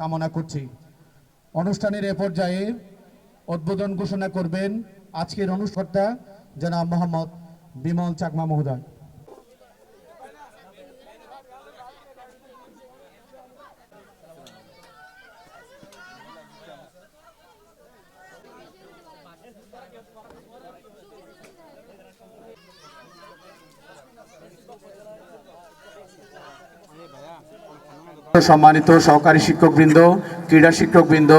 কামনা করছি। অনুষ্ঠানের এ পর্যায়ে উদ্বোধন ঘোষণা করবেন আজকের অনুষ্ঠানটা জনাব মোহাম্মদ বিমল চাকমা মহোদয়। সম্মানিত সহকারী শিক্ষকবৃন্দ, ক্রীড়া শিক্ষকবৃন্দ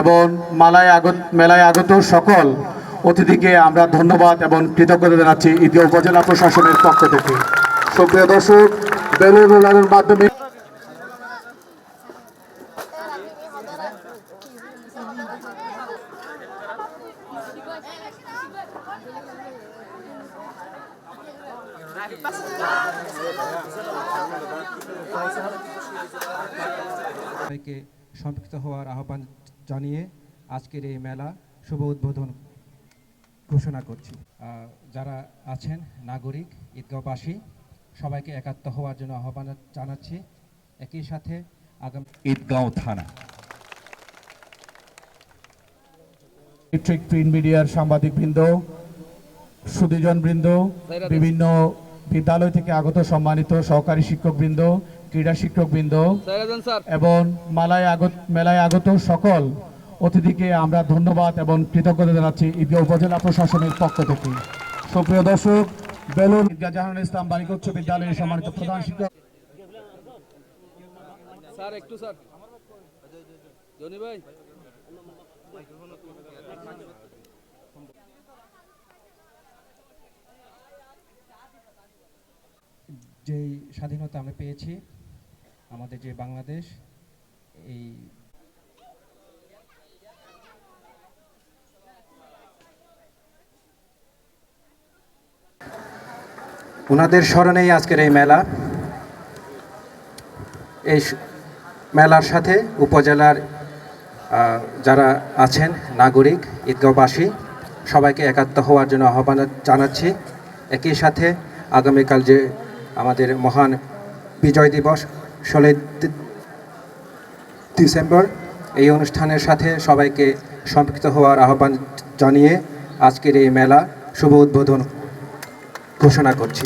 এবং মালায় আগত মেলায় আগত সকল অতিথিকে আমরা ধন্যবাদ এবং কৃতজ্ঞতা জানাচ্ছি ইতিহাস উপজেলা প্রশাসনের পক্ষ থেকে। সুপ্রিয় দর্শক বেলুন মাধ্যমে সবাইকে সম্পৃক্ত হওয়ার আহ্বান জানিয়ে আজকের এই মেলা শুভ উদ্বোধন ঘোষণা করছি। যারা আছেন নাগরিক, ঈদগাঁওবাসী, সবাইকে একাত্ম হওয়ার জন্য আহ্বান জানাচ্ছি। একই সাথে আগামী ঈদগাঁও থানা। ইলেকট্রিক প্রিন্ট মিডিয়ার সাংবাদিকবৃন্দ সুদীজন বৃন্দ বিভিন্ন বিদ্যালয় থেকে আগত সম্মানিত সহকারী শিক্ষকবৃন্দ ক্রীড়া শিক্ষকবৃন্দ এবং মালায় আগত মেলায় আগত সকল অতিথিকে আমরা ধন্যবাদ এবং কৃতজ্ঞতা জানাচ্ছি ঈদগাঁও উপজেলা প্রশাসনের পক্ষ থেকে। সুপ্রিয় দর্শক বেলুন ঈদগাহ জাহানুল ইসলাম বালিকা উচ্চ বিদ্যালয়ের সম্মানিত প্রধান শিক্ষক স্যার একটু স্যার। জনি ভাই। যেই স্বাধীনতা আমরা পেয়েছি, আমাদের যে বাংলাদেশ, এই ওনাদের স্মরণেই আজকের এই মেলা। এই মেলার সাথে উপজেলার যারা আছেন, নাগরিক, ঈদগাঁওবাসী, সবাইকে একাত্ম হওয়ার জন্য আহ্বান জানাচ্ছি। একই সাথে আগামীকাল যে আমাদের মহান বিজয় দিবস ষোলোই ডিসেম্বর। এই অনুষ্ঠানের সাথে সবাইকে সম্পৃক্ত হওয়ার আহ্বান জানিয়ে আজকের এই মেলা শুভ উদ্বোধন ঘোষণা করছি।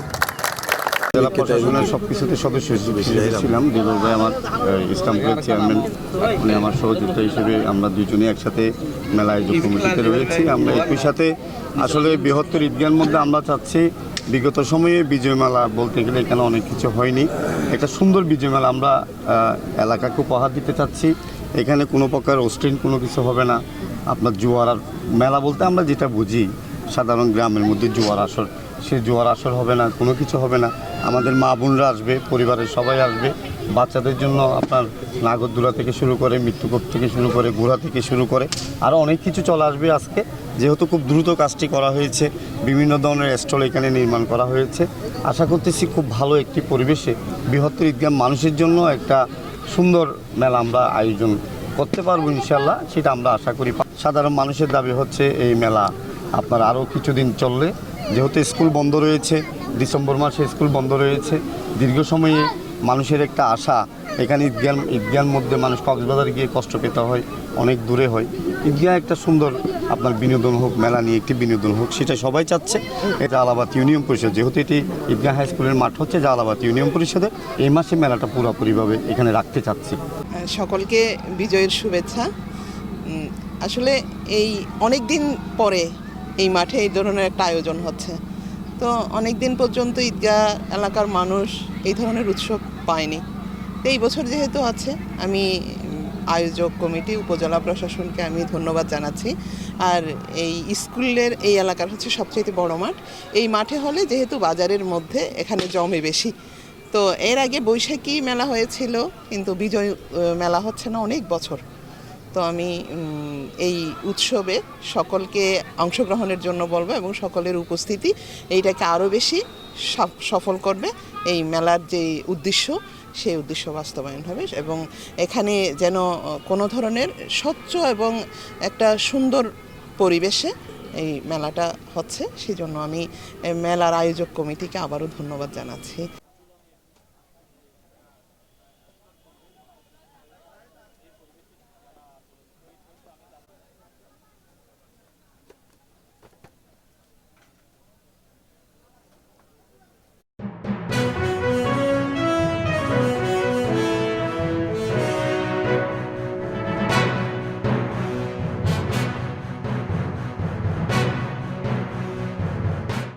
জেলা প্রশাসনের সব কিছুতে সদস্য হিসেবে ছিলাম। দিবস ভাই আমার ইসলামপুরের চেয়ারম্যান উনি আমার সহযোগিতা হিসেবে আমরা দুজনেই একসাথে মেলা আয়োজক কমিটিতে রয়েছি। আমরা একই সাথে আসলে বৃহত্তর ঈদগাহের মধ্যে আমরা চাচ্ছি বিগত সময়ে বিজয় মেলা বলতে গেলে এখানে অনেক কিছু হয়নি। একটা সুন্দর বিজয় মেলা আমরা এলাকাকে উপহার দিতে চাচ্ছি। এখানে কোনো প্রকার অস্ট্রিন কোনো কিছু হবে না। আপনার জোয়ার আর মেলা বলতে আমরা যেটা বুঝি, সাধারণ গ্রামের মধ্যে জোয়ার আসর, সে জোয়ার আসর হবে না, কোনো কিছু হবে না। আমাদের মা বোনরা আসবে, পরিবারের সবাই আসবে। বাচ্চাদের জন্য আপনার নাগরদোলা থেকে শুরু করে মৃত্যুকোট থেকে শুরু করে ঘোড়া থেকে শুরু করে আরও অনেক কিছু চলে আসবে আজকে। যেহেতু খুব দ্রুত কাজটি করা হয়েছে, বিভিন্ন ধরনের স্টল এখানে নির্মাণ করা হয়েছে। আশা করতেছি খুব ভালো একটি পরিবেশে বৃহত্তর ঈদগাহ মানুষের জন্য একটা সুন্দর মেলা আমরা আয়োজন করতে পারব ইনশাল্লাহ সেটা আমরা আশা করি। সাধারণ মানুষের দাবি হচ্ছে এই মেলা আপনার আরও কিছুদিন চললে। যেহেতু স্কুল বন্ধ রয়েছে, ডিসেম্বর মাসে স্কুল বন্ধ রয়েছে, দীর্ঘ সময়ে মানুষের একটা আশা এখানে ঈদগান ঈদগার মধ্যে মানুষ কক্সবাজারে গিয়ে কষ্ট পেতে হয়, অনেক দূরে হয়। ঈদগাহ একটা সুন্দর আপনার বিনোদন হোক, মেলা নিয়ে একটি বিনোদন হোক, সেটা সবাই চাচ্ছে। এটা আলাবাদ ইউনিয়ন পরিষদ, যেহেতু এটি ঈদগাহ হাই স্কুলের মাঠ হচ্ছে, যা আলাবাদ ইউনিয়ন পরিষদে এই মাসে মেলাটা পুরোপুরিভাবে এখানে রাখতে চাচ্ছি। সকলকে বিজয়ের শুভেচ্ছা। আসলে এই অনেক দিন পরে এই মাঠে এই ধরনের একটা আয়োজন হচ্ছে। তো অনেক দিন পর্যন্ত ঈদগাহ এলাকার মানুষ এই ধরনের উৎসব পায়নি। এই বছর যেহেতু আছে, আমি আয়োজক কমিটি, উপজেলা প্রশাসনকে আমি ধন্যবাদ জানাচ্ছি। আর এই স্কুলের এই এলাকার হচ্ছে সবচেয়ে বড় মাঠ। এই মাঠে হলে যেহেতু বাজারের মধ্যে এখানে জমে বেশি। তো এর আগে বৈশাখী মেলা হয়েছিল, কিন্তু বিজয় মেলা হচ্ছে না অনেক বছর। তো আমি এই উৎসবে সকলকে অংশগ্রহণের জন্য বলব এবং সকলের উপস্থিতি এইটাকে আরও বেশি সফ- সফল করবে। এই মেলার যে উদ্দেশ্য সেই উদ্দেশ্য বাস্তবায়ন হবে এবং এখানে যেন কোনো ধরনের স্বচ্ছ এবং একটা সুন্দর পরিবেশে এই মেলাটা হচ্ছে। সেই জন্য আমি মেলার আয়োজক কমিটিকে আবারও ধন্যবাদ জানাচ্ছি।